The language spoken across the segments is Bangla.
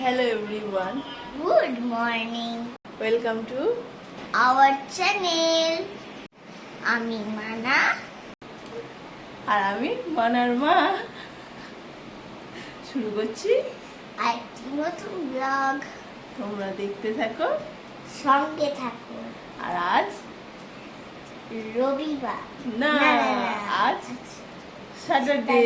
Hello everyone, Good morning. welcome to Our channel. আমি মানা আর আমি মানার মা শুরু করছি। একটি নতুন ব্লগ তোমরা দেখতে থাকো। সঙ্গে থাকো। আর আজ রবিবার। না। আজ স্যাটারডে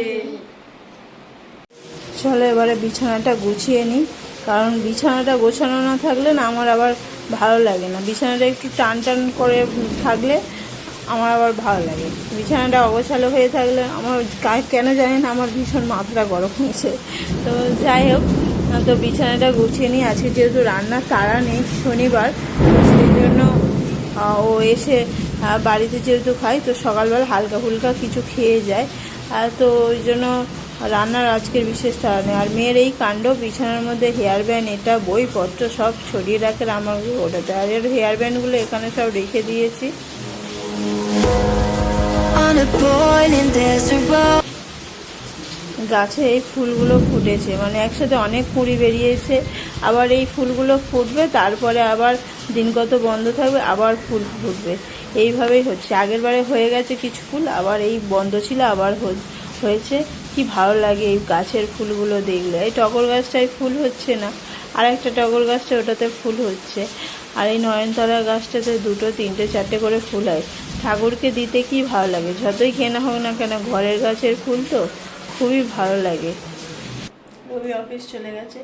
চলো এবারে বিছানাটা গুছিয়ে নিই। কারণ বিছানাটা গোছানো না থাকলে না আমার আবার ভালো লাগে না। বিছানাটা একটু টান টান করে থাকলে আমার আবার ভালো লাগে। বিছানাটা অগোছালো হয়ে থাকলে আমার কেন জানি না আমার ভীষণ মাথাটা গরম হয়েছে। তো যাই হোক তো বিছানাটা গুছিয়ে নিই আজকে যেহেতু রান্নার তারা নেই শনিবার সেই জন্য ও এসে বাড়িতে যেহেতু খাই তো সকালবেলা হালকা ফুলকা কিছু খেয়ে যায়। তো ওই জন্য রান্নার আজকের বিশেষ তাড়া নেই। আর মেয়ের এই কাণ্ড বিছানার মধ্যে হেয়ার ব্যান্ড এটা বইপত্র সব ছড়িয়ে রাখে আমার ওটাতে। আর এর হেয়ার ব্যান্ডগুলো এখানে সব রেখে দিয়েছি. গাছে এই ফুলগুলো ফুটেছে। মানে একসাথে অনেক কুঁড়ি বেরিয়েছে। আবার এই ফুলগুলো ফুটবে তারপরে আবার দিনগত বন্ধ থাকবে আবার ফুল ফুটবে। এইভাবেই হচ্ছে। আগের বারে হয়ে গেছে কিছু ফুল আবার এই বন্ধ ছিল আবার হয়ে- হয়েছে। কি ভালো লাগে এই গাছের ফুলগুলো দেখলে। এই টগর গাছটায় ফুল হচ্ছে না। আর একটা টগর গাছটা ওটাতে ফুল হচ্ছে। আর এই নয়নতলা গাছটাতে দুটো, তিনটে, চারটে করে ফুল হয়। ঠাকুরকে দিতে কি ভালো লাগে? যতই কেনা হোক না কেন, ঘরের গাছের ফুল তো খুবই ভালো লাগে। রবি অফিস চলে গেছে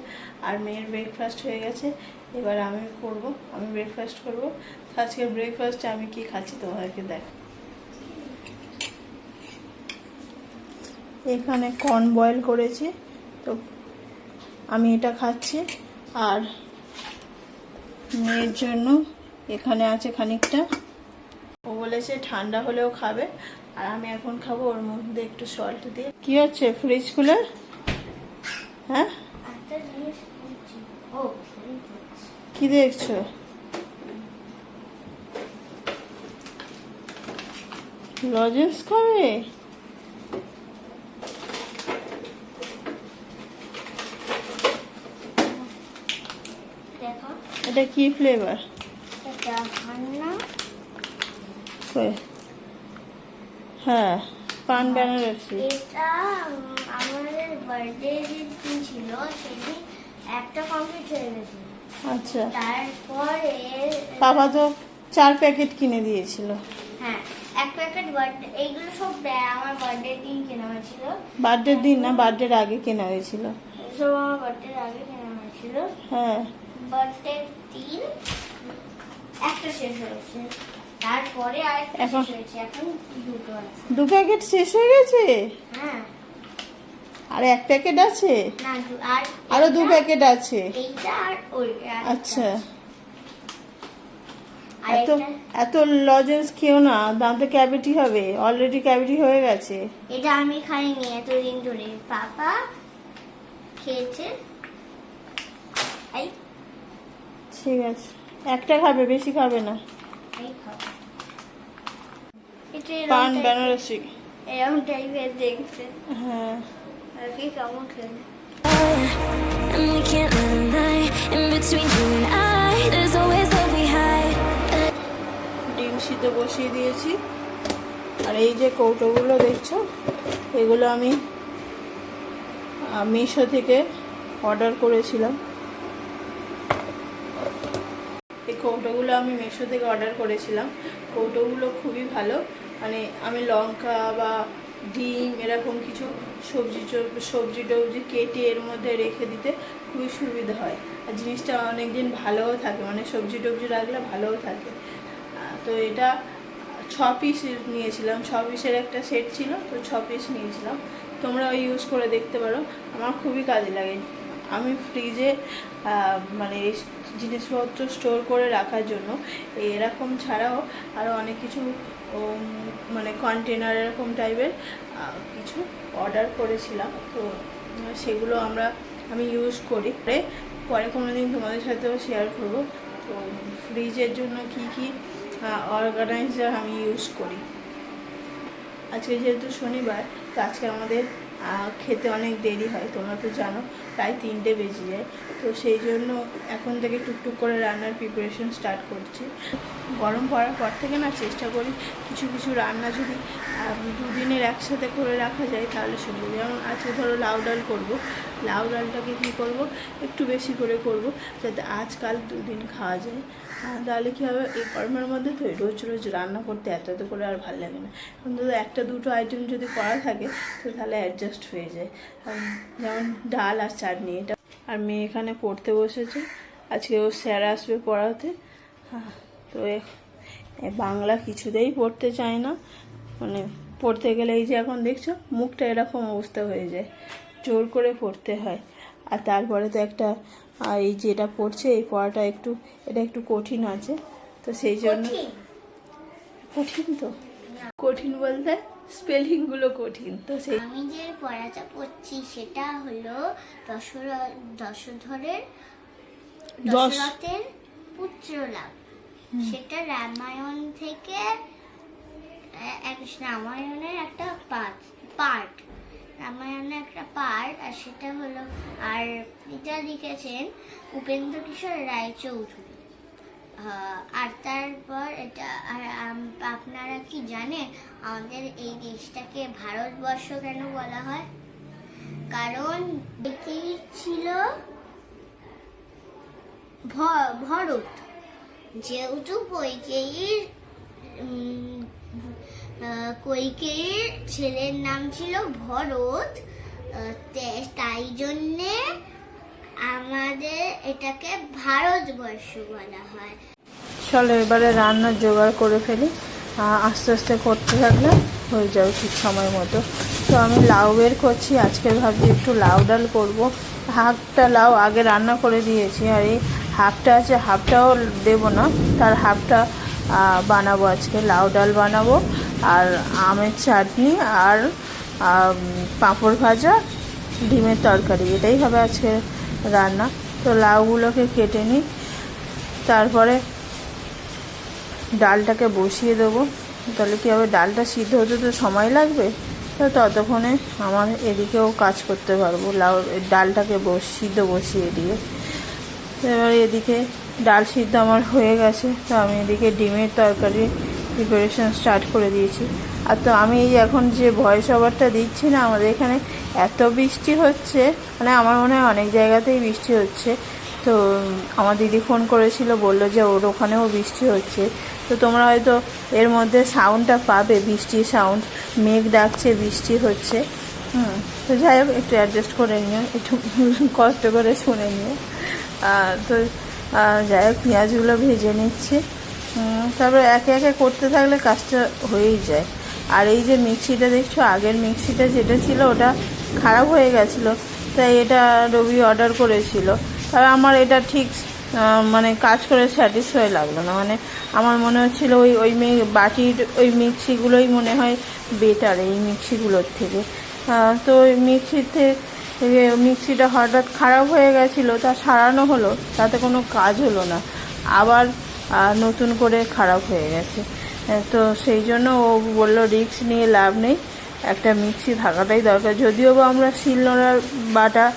আর মেয়ের ব্রেকফাস্ট হয়ে গেছে। এবার আমি করব, আমি ব্রেকফাস্ট করব। আজকে ব্রেকফাস্টে আমি কি খাচ্ছি তোমাদেরকে দেখ এখানে কর্ন বয়েল করেছি। তো আমি এটা খাচ্ছি। আর মেয়ের জন্য এখানে আছে খানিকটা। ও বলেছে ঠান্ডা হলেও খাবে। আর আমি এখন খাব ওর মধ্যে একটু সল্ট দিয়ে। কি হচ্ছে ফ্রিজ খুলে? হ্যাঁ? কি দেখছ? লজেন্স খাবে? এটা কি ফ্লেভার এটা হ্যাঁ পান বেনারসি এটা উম, আমাদের বার্থডে দিন ছিল সেদিন একটা কমপ্লিট হয়ে আচ্ছা। তারপরে বাবা তো চার প্যাকেট কিনে দিয়েছিল। হ্যাঁ এক প্যাকেট বার্থডে এইগুলো সব আমার বার্থডে দিন কেনা হয়েছিল। দিন না বার্থডের আগে কেনা হয়েছিল। সব আমার বার্থডে আগে কেনা হয়েছিল। হ্যাঁ। বার্থডে দিন একটা শেষ হয়েছে। তারপরে আরেকটা শেষ হয়েছে এখন দুটো আছে। দু প্যাকেট শেষ হয়ে গেছে? হ্যাঁ। আর এক প্যাকেট আছে? না আর আরও দু প্যাকেট আছে? এইটা আর ওই আচ্ছা। এত এত লজেন্স খেও না দাঁতে ক্যাভিটি হবে অলরেডি ক্যাভিটি হয়ে গেছে। এটা আমি খাইনি এতদিন ধরে। পাপা খেয়েছে এই ঠিক আছে। একটা খাবে বেশি খাবে না। এই খাও। এটা পান বেনারসি। এরকম টাইপের দেখতে। হ্যাঁ। আর কি কেমন খেলে? And we can't live a lie. In between you and I, there's always love we hide. ডিম সিদ্ধ বসিয়ে দিয়েছি। আর এই যে কৌটোগুলো দেখছ এগুলো আমি মিশো থেকে অর্ডার করেছিলাম এই কৌটোগুলো আমি মিশো থেকে অর্ডার করেছিলাম। কৌটোগুলো খুবই ভালো। মানে আমি লঙ্কা বা ডিম এরকম কিছু সবজি সবজি টবজি কেটে এর মধ্যে রেখে দিতে খুবই সুবিধা হয়। আর জিনিসটা অনেক দিন ভালোও থাকে। মানে সবজি টবজি রাখলে ভালোও থাকে। তো এটা ছ পিস নিয়েছিলাম। ছ পিসের একটা সেট ছিল, তো ছ পিস নিয়েছিলাম। তোমরা ইউজ করে দেখতে পারো। আমার খুবই কাজে লাগে। আমি ফ্রিজে মানে জিনিসপত্র স্টোর করে রাখার জন্য এরকম ছাড়াও আরও অনেক কিছু মানে কন্টেনার এরকম টাইপের কিছু অর্ডার করেছিলাম। তো সেগুলো আমরা, আমি ইউজ করি। পরে কোনো দিন তোমাদের সাথেও শেয়ার করব। তো ফ্রিজের জন্য কি কি অর্গানাইজার আমি ইউজ করি। আজকে যেহেতু শনিবার, তো আজকে আমাদের খেতে অনেক দেরি হয়, তোমরা তো জানো। প্রায় তিনটে বেজে যায়। তো সেই জন্য এখন থেকে টুকটুক করে রান্নার প্রিপারেশন স্টার্ট করছি। গরম পড়ার পর থেকে না চেষ্টা করি কিছু কিছু রান্না যদি দুদিনের একসাথে করে রাখা যায় তাহলে সুন্দর। যেমন আজকে ধরো লাউ ডাল করব। লাউ ডালটাকে কী করব? একটু বেশি করে করব যাতে আজকাল দুদিন খাওয়া যায়। তাহলে কী হবে? এই গরমের মধ্যে তো রোজ রোজ রান্না করতে এত এত করে আর ভালো লাগে না। এখন অন্তত একটা দুটো আইটেম যদি করা থাকে তো তাহলে অ্যাডজাস্ট হয়ে যায়। যেমন ডাল আর চাটনি এটা আর মেয়ে এখানে পড়তে বসেছে। আজকে ও স্যার আসবে পড়াতে। হ্যাঁ, তো বাংলা কিছুতেই পড়তে চায় না। মানে পড়তে গেলে এই যে এখন দেখছ মুখটা এরকম অবস্থা হয়ে যায়। জোর করে পড়তে হয়। আর তারপরে তো একটা আহ, এই যেটা পড়ছে এই পড়াটা একটু এটা একটু কঠিন আছে তো সেই জন্য কঠিন? তো? কঠিন বলতে স্পেলিংগুলো কঠিন। তো সেই আমি যে পড়াটা পড়ছি সেটা হলো দশর- দশধরের দশ। দশরথের পুত্র লাভ সেটা রামায়ণ থেকে এক রামায়ণের একটা পার্ট পার্ট রামায়ণের একটা পার্ট আর সেটা হলো, আর এটা লিখেছেন উপেন্দ্র কিশোর রায়চৌধুরী। আর তারপর এটা, আর আপনারা কি জানেন আমাদের এই দেশটাকে ভারতবর্ষ কেন বলা হয়? কারণ এটি ছিল? ভরত। যেহেতু কৈকেয়ীর কৈকেয়ীর ছেলের নাম ছিল ভরত। তাই জন্যে আমাদের এটাকে ভারতবর্ষ বলা হয়। চলো এবারে রান্নার জোগাড় করে ফেলি। আস্তে আস্তে করতে থাকলে হয়ে যাবে ঠিক সময় মতো। তো আমি লাউ বের করছি। আজকে ভাবছি একটু লাউ ডাল করব। হাফটা লাউ আগে রান্না করে দিয়েছি আর এই হাফটা আছে, হাফটাও দেবো না। তার হাফটা বানাবো আজকে। লাউ ডাল বানাবো। আর আমের চাটনি আর পাঁপড় ভাজা, ডিমের তরকারি। এটাই হবে আজকে রান্না। তো লাউগুলোকে কেটে নিই। তারপরে ডালটাকে বসিয়ে দেবো। তাহলে কী হবে? ডালটা সিদ্ধ হতে তো সময় লাগবে। তো ততক্ষণে আমার এদিকেও কাজ করতে পারব। লাউ, ডালটাকে বস, সিদ্ধ বসিয়ে দিয়ে। এবার এদিকে ডাল সিদ্ধ আমার হয়ে গেছে। তো আমি এদিকে ডিমের তরকারি প্রিপারেশন স্টার্ট করে দিয়েছি। আর তো আমি এই এখন যে ভয়েস ওভারটা দিচ্ছি না, আমাদের এখানে এত বৃষ্টি হচ্ছে মানে আমার মনে হয় অনেক জায়গাতেই বৃষ্টি হচ্ছে। তো আমার দিদি ফোন করেছিল, বলল যে ওর ওখানেও বৃষ্টি হচ্ছে। তো তোমরা হয়তো এর মধ্যে সাউন্ডটা পাবে, বৃষ্টির সাউন্ড মেঘ ডাকছে, বৃষ্টি হচ্ছে। হুম, তো যাই হোক, একটু অ্যাডজাস্ট করে নিও, একটু কষ্ট করে শুনে নিও। তো যাই হোক, পেঁয়াজগুলো ভেজে নিচ্ছি। তারপরে একে একে করতে থাকলে কাজটা হয়েই যায়। আর এই যে মিক্সিটা দেখছ, আগের মিক্সিটা যেটা ছিল, ওটা খারাপ হয়ে গেছিল, তাই এটা রবি অর্ডার করেছিল। তবে আমার এটা ঠিক মানে কাজ করে স্যাটিসফাই লাগল না। মানে আমার মনে হচ্ছিল ওই ওই বাটির ওই মিক্সিগুলোই মনে হয় বেটার এই মিক্সিগুলোর থেকে। তো ওই মিক্সিতে মিক্সিটা হঠাৎ খারাপ হয়ে গেছিল, তা সারানো হলো, তাতে কোনো কাজ হলো না। আবার আহ, নতুন করে খারাপ হয়ে গেছে। তো সেই জন্য ও বলল রিস্ক নিয়ে লাভ নেই। একটা মিক্সি থাকাটাই দরকার। যদিও বা আমরা শিলনোড়ার বাটা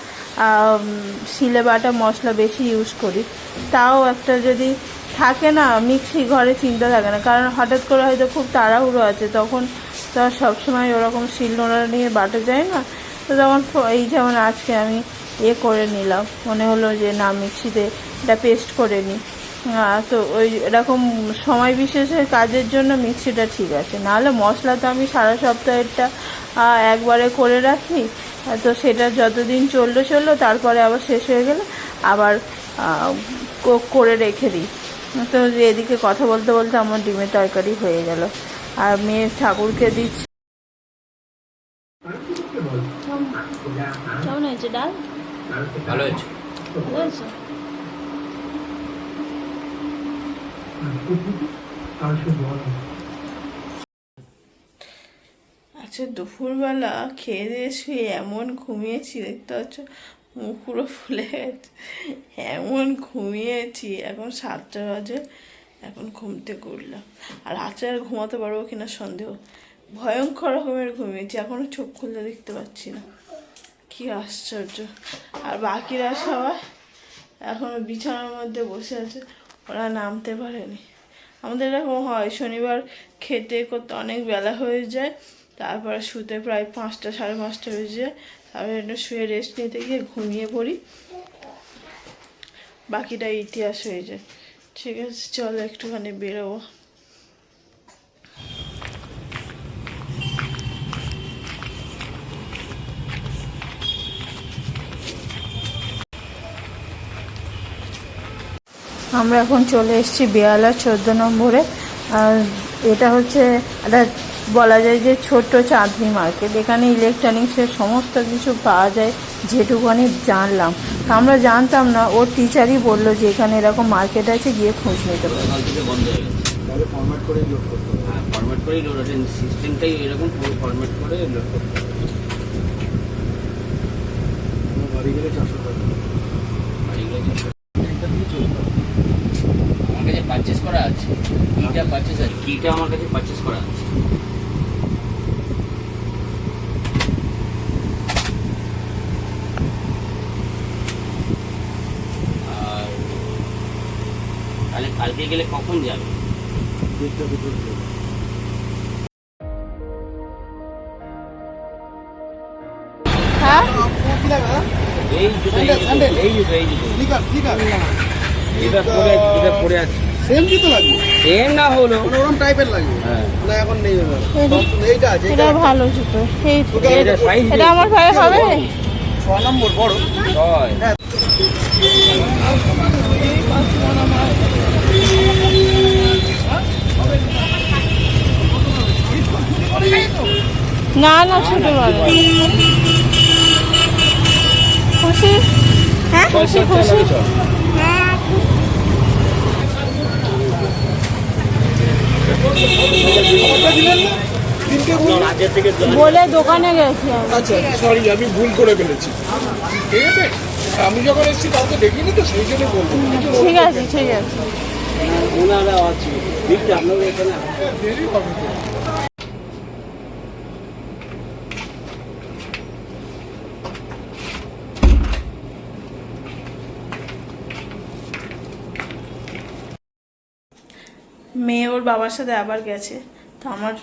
শিলে বাটা মশলা বেশি ইউজ করি তাও একটা যদি থাকে না মিক্সি ঘরে চিন্তা থাকে না। কারণ হঠাৎ করে হয়তো খুব তাড়াহুড়ো আছে তখন তো আর সবসময় ওরকম শিলনোড়া নিয়ে বাটা যায় না। তো ফ- এই যেমন আজকে আমি এ করে নিলাম। মনে হলো যে না মিক্সিতে এটা পেস্ট করে নিই তো ওই এরকম সময় বিশেষের কাজের জন্য মিক্সিটা ঠিক আছে। নাহলে মশলা তো আমি সারা সপ্তাহেরটা একবারে করে রাখি। তো সেটা যতদিন চলল চলল তারপরে আবার শেষ হয়ে গেলে আবার করে রেখে দিই। তো এদিকে কথা বলতে বলতে আমার ডিমের তরকারি হয়ে গেল। আর মেয়ে ঠাকুরকে দিচ্ছি। কেমন হয়েছে ডাল? ভালো হয়েছে। ভালো হয়েছে? আচ্ছা দুপুরবেলা খেয়ে দিয়ে শুয়ে এমন ঘুমিয়েছি, দেখতে পাচ্ছ? মুখ পুরো ফুলে গেছে। এমন ঘুমিয়েছি, এখন সাতটা বাজে, এখন ঘুমতে করলাম আর রাত্রে আর ঘুমাতে পারব কিনা সন্দেহ? ভয়ঙ্কর রকমের ঘুমিয়েছি এখনও চোখ খুলতে দেখতে পাচ্ছি না। কি আশ্চর্য। আর বাকিরা সবাই এখনও বিছানার মধ্যে বসে আছে। ওরা নামতে পারেনি। আমাদের এরকম হয়, শনিবার খেতে করতে অনেক বেলা হয়ে যায়, তারপরে শুতে প্রায় পাঁচটা, সাড়ে পাঁচটা হয়ে যায়, তারপরে একটু শুয়ে রেস্ট নিতে গিয়ে ঘুমিয়ে পড়ি। বাকিটা ইতিহাস হয়ে যায়। ঠিক আছে, চলো একটুখানি বেরোবো। আমরা এখন চলে এসেছি বেয়ালা চোদ্দ নম্বরে। আর এটা হচ্ছে একটা বলা যায় যে ছোট্ট চাঁদনি মার্কেট। এখানে ইলেকট্রনিক্সের সমস্ত কিছু পাওয়া যায় যেটুকুনি জানলাম। আমরা জানতাম না ওর টিচারই বলল যে এখানে এরকম মার্কেট আছে গিয়ে খোঁজ নিতে পারো। কাল থেকে বন্ধ হয়ে গেছে। তাহলে ফরম্যাট করেই লোড করতে হ্যাঁ ফরম্যাট করেই লোড সিস্টেমটাই এরকম পুরো ফরম্যাট করে লোড করতে হবে। বাড়ি গেলে চারশো টাকা বাড়ি গেলে চারশো আমার কাছে পারচেস করা আছে কিটা পারচেস আছে? কিটা আমার কাছে পারচেস করা আছে। আর তাহলে কালকে গেলে কখন যাবে? হ্যাঁ? এই জুতো এই জুতো, এই জুতো স্লিকার স্লিকার এটা পরে এটা পরে আছে। সেম জুতো লাগবে। সেম না হলো ওরকম টাইপের লাগবে। হ্যাঁ। না এখন নেই এইটা আছে এটা ভালো জুতো। এটা আমার পায়ে হবে? ছ নম্বর বড়। ছয়। না না ছোট খুশি? হ্যাঁ খুশি খুশি? বলে দোকানে গেছি আচ্ছা সরি আমি ভুল করে ফেলেছি। ঠিক আছে? আমি যখন এসেছি কাউকে দেখিনি তো সেই জন্য বলব। ঠিক আছে ঠিক আছে। ওনারা আছে আপনাদের এখানে দেরি হবে তো। মেয়ে ওর বাবার সাথে আবার গেছে, তো আমার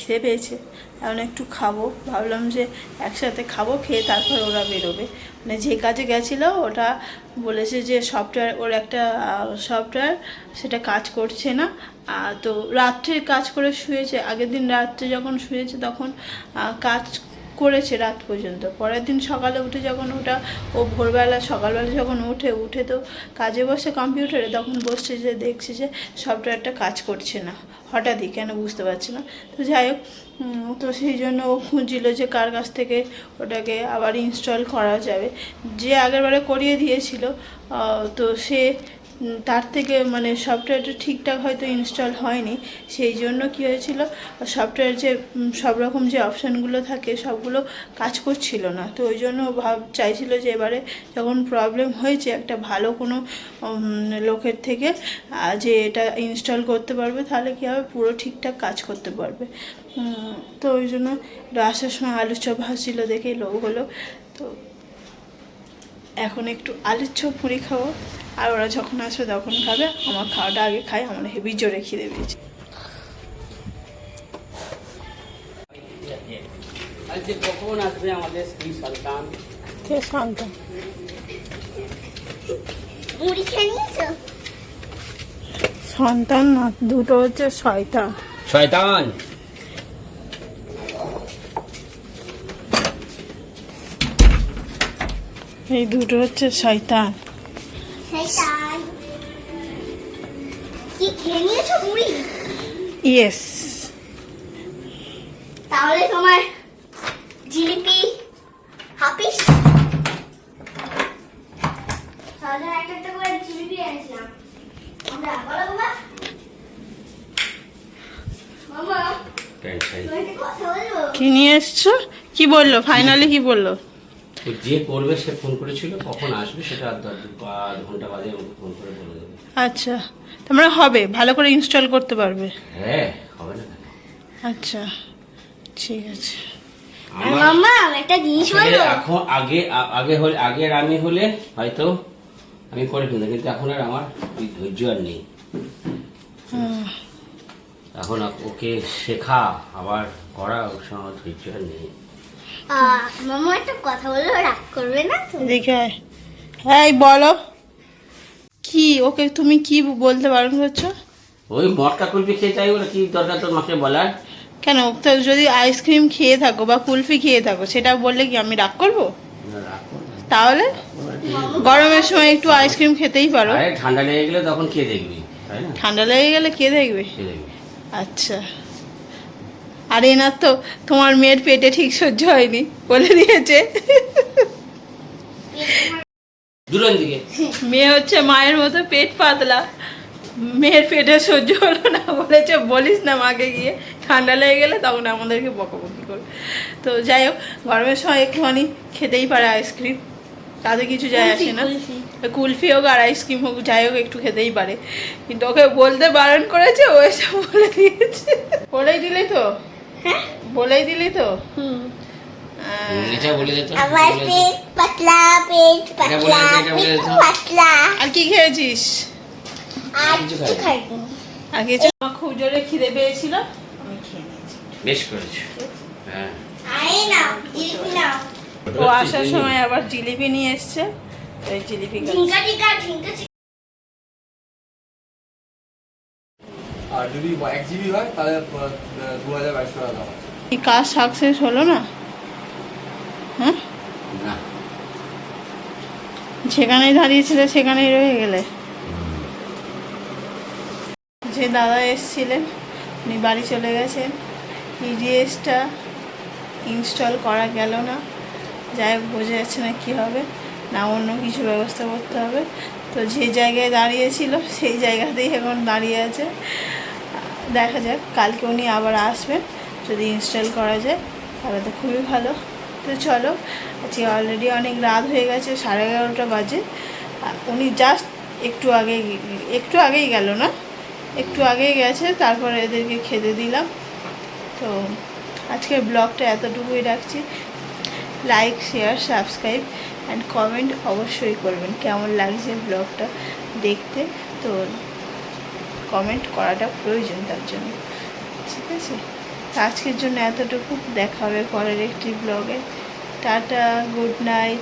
খেয়ে পেয়েছে। এখন একটু খাব। ভাবলাম যে একসাথে খাব, খেয়ে তারপর ওরা বেরোবে। মানে যে কাজে গেছিল, ওটা বলেছে যে সফটওয়্যার ওর একটা সফটওয়্যার সেটা কাজ করছে না। তো রাত্রে কাজ করে শুয়েছে। আগের দিন রাত্রে যখন শুয়েছে, তখন কাজ করেছে রাত পর্যন্ত। পরের দিন সকালে উঠে যখন ওটা, ও ভোরবেলা, সকালবেলা যখন উঠে উঠে তো কাজে বসে কম্পিউটারে তখন বসছে যে, দেখছে যে সফটওয়্যারটা কাজ করছে না। হঠাৎই, কেন বুঝতে পারছি না। তো যাই হোক তো সেই জন্য ও খুঁজছিল যে, কার কাছ থেকে ওটাকে আবার ইনস্টল করা যাবে। যে আগেরবারে করিয়ে দিয়েছিল তো সে তার থেকে মানে সফটওয়্যারটা ঠিকঠাক হয়তো ইনস্টল হয়নি। সেই জন্য কী হয়েছিল, সফটওয়্যার যে সব রকম যে অপশানগুলো থাকে, সবগুলো কাজ করছিল না। তো ওই জন্য ভাব, চাইছিল যে এবারে যখন প্রবলেম হয়েছে, একটা ভালো কোনো লোকের থেকে যে এটা ইনস্টল করতে পারবে, তাহলে কী হবে, পুরো ঠিকঠাক কাজ করতে পারবে। তো ওই জন্য আসার সময় আলু চপ ভাসছিল দেখে লোক হলো। তো এখন একটু আলুর চপ মুড়ি খাব। আর ওরা যখন আসবে তখন খাবে। আমার খাওয়াটা আগে খাই আমার হেভি জোরে খিদে পেয়েছে। কখন আসবে আমাদের স্ত্রী সন্তান কে শান্ত মুড়ি খেয়ে সন্তান না দুটো হচ্ছে শয়তান। শয়তান! এই দুটো হচ্ছে শয়তান। ইয়েস। তাহলে তোমার জিলিপি হাপিস তাহলে একটা একটা করে জিলিপি এনেছিলাম। আমরা বলো বাবা। মামা টেনশন তুমি একটা কথা বলব? কি নিয়ে এসছো? কি বলল? ফাইনালি কি বলল? তো যে করবে সে ফোন করেছিল কখন আসবে সেটা আধ আধ ঘণ্টা বাদে আমাকে ফোন করে বলে দেবে। আচ্ছা তোমরা হবে ভালো করে ইনস্টল করতে পারবে। হ্যাঁ হবে না আচ্ছা ঠিক আছে। আমার একটা জিনিস বলো। এখন আগে আগে হলে আগের আমি হলে হয়তো আমি করে ফেলতাম কিন্তু এখন আর আমার ধৈর্য আর নেই। এখন ওকে শেখা আবার করা ওর আমার ধৈর্য আর নেই। মাম্মা একটা কথা বলল রাগ করবে না দেখে এই বলো। কি ওকে তুমি কি বলতে বারণ করছ? ওই মটকা কুলপি খেয়ে চাই বলে কি দরকার তোর মাকে বলার? কেন তো যদি আইসক্রিম খেয়ে থাকো বা কুলফি খেয়ে থাকো সেটা বললে কি আমি রাগ করব? তাহলে? গরমের সময় একটু আইসক্রিম খেতেই পারো। ঠান্ডা লেগে গেলে তখন কে দেখবি ঠান্ডা লেগে গেলে কে দেখবে। আচ্ছা। আর এনার তো তোমার মেয়ের পেটে ঠিক সহ্য হয়নি বলে দিয়েছে। মেয়ে হচ্ছে মায়ের মতো পেট পাতলা। মেয়ের পেটে সহ্য হলো না বলেছে বলিস না মাকে গিয়ে। ঠান্ডা লেগে গেলে তখন আমাদেরকে বকাবকি করবে। তো যাই হোক গরমের সময় একটুখানি খেতেই পারে আইসক্রিম। তাতে কিছু যায় আসে না। কুলফি। হোক আর আইসক্রিম হোক যাই হোক একটু খেতেই পারে। কিন্তু ওকে বলতে বারণ করেছে ও এসব বলে দিয়েছে। বলেই দিলি তো। বলেই দিলি তো। পাতলা আর কি খেয়েছিস? আর কিছু খুব জোরে খিদে পেয়েছিল আমি খেয়ে নিয়েছি। বেশ করেছ। হ্যাঁ। আই নাও জিলিপি ও আসার সময় আবার জিলিপি নিয়ে এসছে ওই জিলিপি আর যদি এক জিবি হয় তাহলে দু হাজার বাইশশো টাকা দাম আছে। কি কাজ সাকসেস হলো না? হ্যাঁ? না। যেখানেই দাঁড়িয়েছিলে সেখানেই রয়ে গেলে। যে দাদা এসছিলেন উনি বাড়ি চলে গেছেন। ইডিএসটা ইনস্টল করা গেল না। যাই হোক বোঝা যাচ্ছে না কী হবে। না অন্য কিছু ব্যবস্থা করতে হবে। তো যে জায়গায় দাঁড়িয়েছিল সেই জায়গাতেই এখন দাঁড়িয়ে আছে। দেখা যাক, কালকে উনি আবার আসবেন যদি ইনস্টল করা যায়, তাহলে তো খুবই ভালো। তো চলো, আজকে অলরেডি অনেক রাত হয়ে গেছে, সাড়ে এগারোটা বাজে। উনি জাস্ট একটু আগে, একটু আগেই গেল না? একটু আগেই গেছে, তারপরে এদেরকে খেতে দিলাম। তো আজকের ব্লগটা এতটুকুই রাখছি। Like share subscribe and comment অবশ্যই করবেন, কেমন লাগছে ব্লগটা দেখতে। তো কমেন্ট করাটা প্রয়োজন তার জন্য। ঠিক আছে? আজকের জন্য এতটুকু। দেখা হবে পরের একটি ব্লগে টাটা গুড নাইট